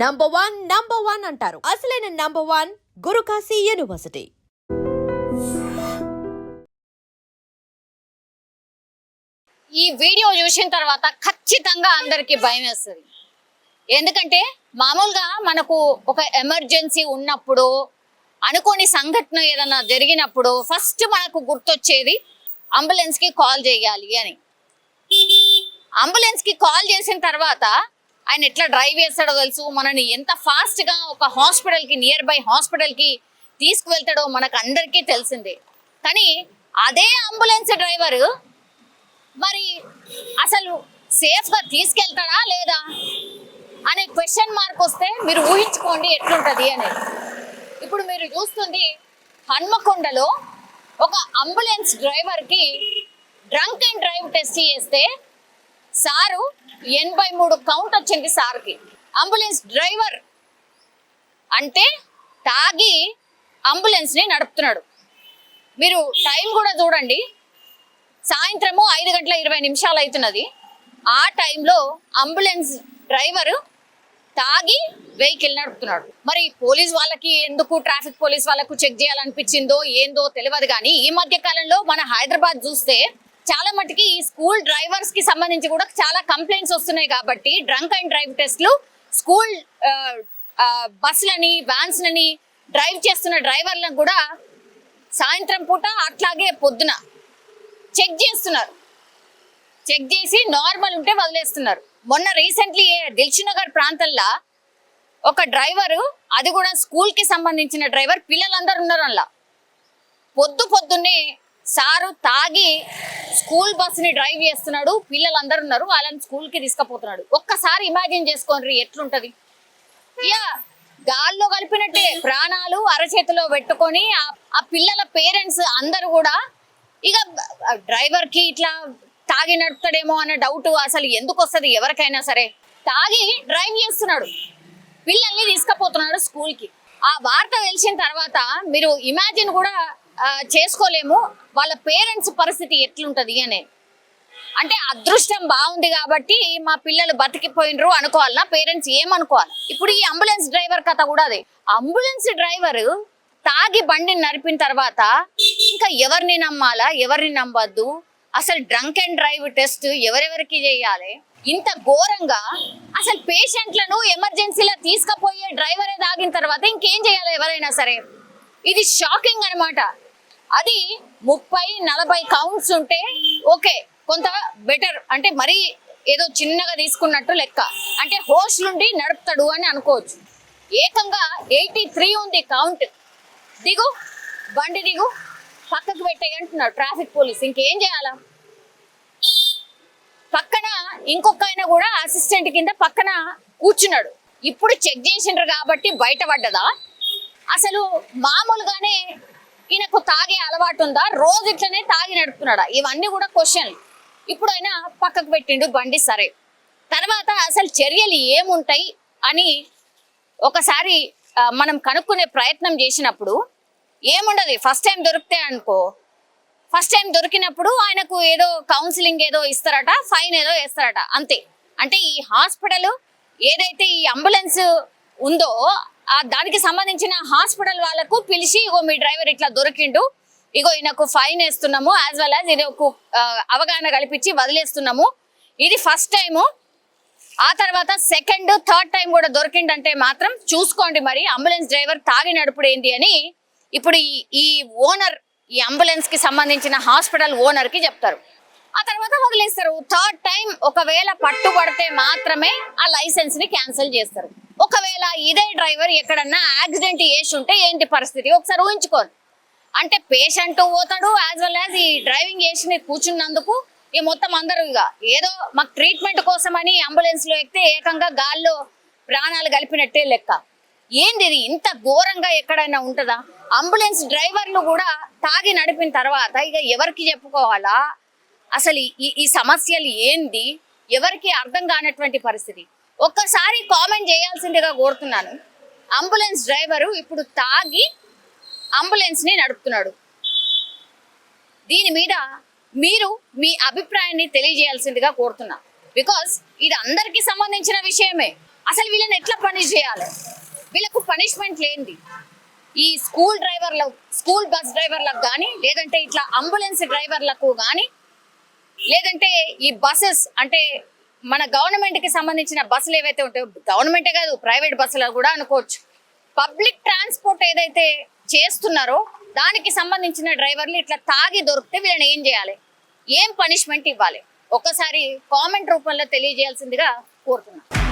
Number one number one అంటారు. అసలైన number one Guru Kashi university ఈ వీడియో చూసిన తర్వాత ఖచ్చితంగా అందరికి భయం వేస్తుంది. ఎందుకంటే మామూలుగా మనకు ఒక ఎమర్జెన్సీ ఉన్నప్పుడు అనుకోని సంఘటన ఏదైనా జరిగినప్పుడు ఫస్ట్ మనకు గుర్తొచ్చేది అంబులెన్స్కి కాల్ చేయాలి అని. అంబులెన్స్కి కాల్ చేసిన తర్వాత ఆయన ఎట్లా డ్రైవ్ చేస్తాడో తెలుసు. మనని ఎంత ఫాస్ట్గా ఒక హాస్పిటల్కి నియర్ బై హాస్పిటల్కి తీసుకువెళ్తాడో మనకు అందరికీ తెలిసిందే. కానీ అదే అంబులెన్స్ డ్రైవర్ మరి అసలు సేఫ్గా తీసుకెళ్తాడా లేదా అనే క్వశ్చన్ మార్క్ వస్తే మీరు ఊహించుకోండి ఎట్లుంటది అనేది. ఇప్పుడు మీరు చూస్తుంది హన్మకొండలో ఒక అంబులెన్స్ డ్రైవర్కి డ్రంక్ అండ్ డ్రైవ్ టెస్ట్ చేస్తే సారు ఎనభై మూడు కౌంట్ వచ్చింది సార్కి. అంబులెన్స్ డ్రైవర్ అంటే తాగి అంబులెన్స్ని నడుపుతున్నాడు. మీరు టైం కూడా చూడండి. సాయంత్రము ఐదు గంటల ఇరవై నిమిషాలు అవుతున్నది. ఆ టైంలో అంబులెన్స్ డ్రైవర్ తాగి వెహికల్ నడుపుతున్నాడు. మరి పోలీస్ వాళ్ళకి ఎందుకు ట్రాఫిక్ పోలీస్ వాళ్ళకు చెక్ చేయాలనిపించిందో ఏందో తెలియదు కానీ ఈ మధ్య కాలంలో మన హైదరాబాద్ చూస్తే చాలా మటుకి ఈ స్కూల్ డ్రైవర్స్కి సంబంధించి కూడా చాలా కంప్లైంట్స్ వస్తున్నాయి కాబట్టి డ్రంక్ అండ్ డ్రైవ్ టెస్ట్లు స్కూల్ బస్సులని వ్యాన్స్లని డ్రైవ్ చేస్తున్న డ్రైవర్లను కూడా సాయంత్రం పూట అట్లాగే పొద్దున చెక్ చేస్తున్నారు. చెక్ చేసి నార్మల్ ఉంటే వదిలేస్తున్నారు. మొన్న రీసెంట్లీ దిల్షునగర్ ప్రాంతంలో ఒక డ్రైవరు అది కూడా స్కూల్కి సంబంధించిన డ్రైవర్ పిల్లలందరూ ఉన్నారు అలా పొద్దు పొద్దున్నే సారు తాగి స్కూల్ బస్సుని డ్రైవ్ చేస్తున్నాడు. పిల్లలందరూ ఉన్నారు. వాళ్ళని స్కూల్కి తీసుకుపోతున్నాడు. ఒక్కసారి ఇమాజిన్ చేసుకోండి ఎట్లుంటది? ఇక గాల్లో కలిపినట్టే ప్రాణాలు అరచేతిలో పెట్టుకొని ఆ- పిల్లల పేరెంట్స్ అందరు కూడా ఇక డ్రైవర్కి ఇట్లా తాగి నడుపుతాడేమో అనే డౌట్ అసలు ఎందుకు వస్తుంది? ఎవరికైనా సరే. తాగి డ్రైవ్ చేస్తున్నాడు. పిల్లల్ని తీసుకుపోతున్నాడు స్కూల్కి ఆ వార్త తెలిసిన తర్వాత మీరు ఇమాజిన్ కూడా చేసుకోలేము. వాళ్ళ పేరెంట్స్ పరిస్థితి ఎట్లుంటుంది అనే. అంటే అదృష్టం బాగుంది కాబట్టి మా పిల్లలు బతికిపోయినరు అనుకోవాలనా? పేరెంట్స్ ఏమనుకోవాలి? ఇప్పుడు ఈ అంబులెన్స్ డ్రైవర్ కథ కూడా అది. అంబులెన్స్ డ్రైవర్ తాగి బండిని నడిపిన తర్వాత ఇంకా ఎవరిని నమ్మాలా? ఎవరిని నమ్మద్దు? అసలు డ్రంక్ అండ్ డ్రైవ్ టెస్ట్ ఎవరెవరికి చేయాలి? ఇంత ఘోరంగా అసలు పేషెంట్లను ఎమర్జెన్సీలో తీసుకుపోయే డ్రైవరే తాగిన తర్వాత ఇంకేం చేయాలి ఎవరైనా సరే? ఇది షాకింగ్ అనమాట అది ముప్పై నలభై కౌంట్స్ ఉంటే ఓకే కొంత బెటర్ అంటే మరీ ఏదో చిన్నగా తీసుకున్నట్టు లెక్క. అంటే హోస్ట్ నుండి నడుపుతాడు అని అనుకోవచ్చు. ఏకంగా ఎయిటీ త్రీ ఉంది కౌంట్ దిగు బండి దిగు పక్కకు పెట్టేయి అంటున్నాడు ట్రాఫిక్ పోలీస్ ఇంకేం చేయాలా? పక్కన ఇంకొక ఆయన కూడా అసిస్టెంట్ కింద పక్కన కూర్చున్నాడు. ఇప్పుడు చెక్ చేసిండ్రు కాబట్టి బయటపడ్డదా? అసలు మామూలుగానే ఈయనకు తాగే అలవాటు ఉందా? రోజు ఇట్లనే తాగి నడుపుతున్నాడా? ఇవన్నీ కూడా క్వశ్చన్ ఇప్పుడు ఆయన పక్కకు పెట్టిండు బండి సరే. తర్వాత అసలు చర్యలు ఏముంటాయి అని ఒకసారి మనం కనుక్కునే ప్రయత్నం చేసినప్పుడు ఏముండదు. ఫస్ట్ టైం దొరికితే అనుకో. ఫస్ట్ టైం దొరికినప్పుడు ఆయనకు ఏదో కౌన్సిలింగ్ ఏదో ఇస్తారట ఫైన్ ఏదో వేస్తారట అంతే. అంటే ఈ హాస్పిటల్ ఏదైతే ఈ అంబులెన్స్ ఉందో దానికి సంబంధించిన హాస్పిటల్ వాళ్ళకు పిలిచి ఇగో మీ డ్రైవర్ ఇట్లా దొరికిండు. ఇగో ఈయనకు ఫైన్ వేస్తున్నాము యాజ్ వెల్ యాజ్ ఇది ఒక అవగాహన కల్పించి వదిలేస్తున్నాము. ఇది ఫస్ట్ టైము ఆ తర్వాత సెకండ్ థర్డ్ టైం కూడా దొరికిందంటే మాత్రం చూసుకోండి మరి అంబులెన్స్ డ్రైవర్ తాగి నడుపుడు ఏంటి అని ఇప్పుడు ఈ ఈ ఓనర్ ఈ అంబులెన్స్కి సంబంధించిన హాస్పిటల్ ఓనర్కి చెప్తారు. ఆ తర్వాత వదిలేస్తారు. థర్డ్ టైం ఒకవేళ పట్టుబడితే మాత్రమే ఆ లైసెన్స్ని క్యాన్సిల్ చేస్తారు. ఒకవేళ ఇదే డ్రైవర్ ఎక్కడన్నా యాక్సిడెంట్ చేసి ఉంటే ఏంటి పరిస్థితి? ఒకసారి ఊహించుకోండి. అంటే పేషెంట్ పోతాడు యాజ్ వెల్ యాజ్ ఈ డ్రైవింగ్ చేసి కూర్చున్నందుకు ఈ మొత్తం అందరూ ఇక ఏదో మాకు ట్రీట్మెంట్ కోసమని అంబులెన్స్లో ఎక్కితే ఏకంగా గాల్లో ప్రాణాలు కలిపినట్టే లెక్క. ఏంది ఇది? ఇంత ఘోరంగా ఎక్కడైనా ఉంటుందా? అంబులెన్స్ డ్రైవర్లు కూడా తాగి నడిపిన తర్వాత ఇక ఎవరికి చెప్పుకోవాలా? అసలు ఈ ఈ సమస్యలు ఏంది? ఎవరికి అర్థం కానటువంటి పరిస్థితి. ఒక్కసారి కామెంట్ చేయాల్సిందిగా కోరుతున్నాను. అంబులెన్స్ డ్రైవరు ఇప్పుడు తాగి అంబులెన్స్ని నడుపుతున్నాడు. దీని మీద మీరు మీ అభిప్రాయాన్ని తెలియజేయాల్సిందిగా కోరుతున్నా. బికాస్ ఇది అందరికీ సంబంధించిన విషయమే. అసలు వీళ్ళని ఎట్లా పనిష్ చేయాలి? వీళ్ళకు పనిష్మెంట్ లేనిది. ఈ స్కూల్ డ్రైవర్ల స్కూల్ బస్ డ్రైవర్లకు కానీ లేదంటే ఇట్లా అంబులెన్స్ డ్రైవర్లకు కానీ లేదంటే ఈ బస్సెస్ అంటే మన గవర్నమెంట్కి సంబంధించిన బస్సులు ఏవైతే ఉంటాయో గవర్నమెంటే కాదు ప్రైవేట్ బస్సులు కూడా అనుకోవచ్చు. పబ్లిక్ ట్రాన్స్పోర్ట్ ఏదైతే చేస్తున్నారో దానికి సంబంధించిన డ్రైవర్లు ఇట్లా తాగి దొరికితే వీళ్ళని ఏం చేయాలి? ఏం పనిష్మెంట్ ఇవ్వాలి? ఒక్కసారి కామెంట్ రూపంలో తెలియజేయాల్సిందిగా కోరుతున్నాను.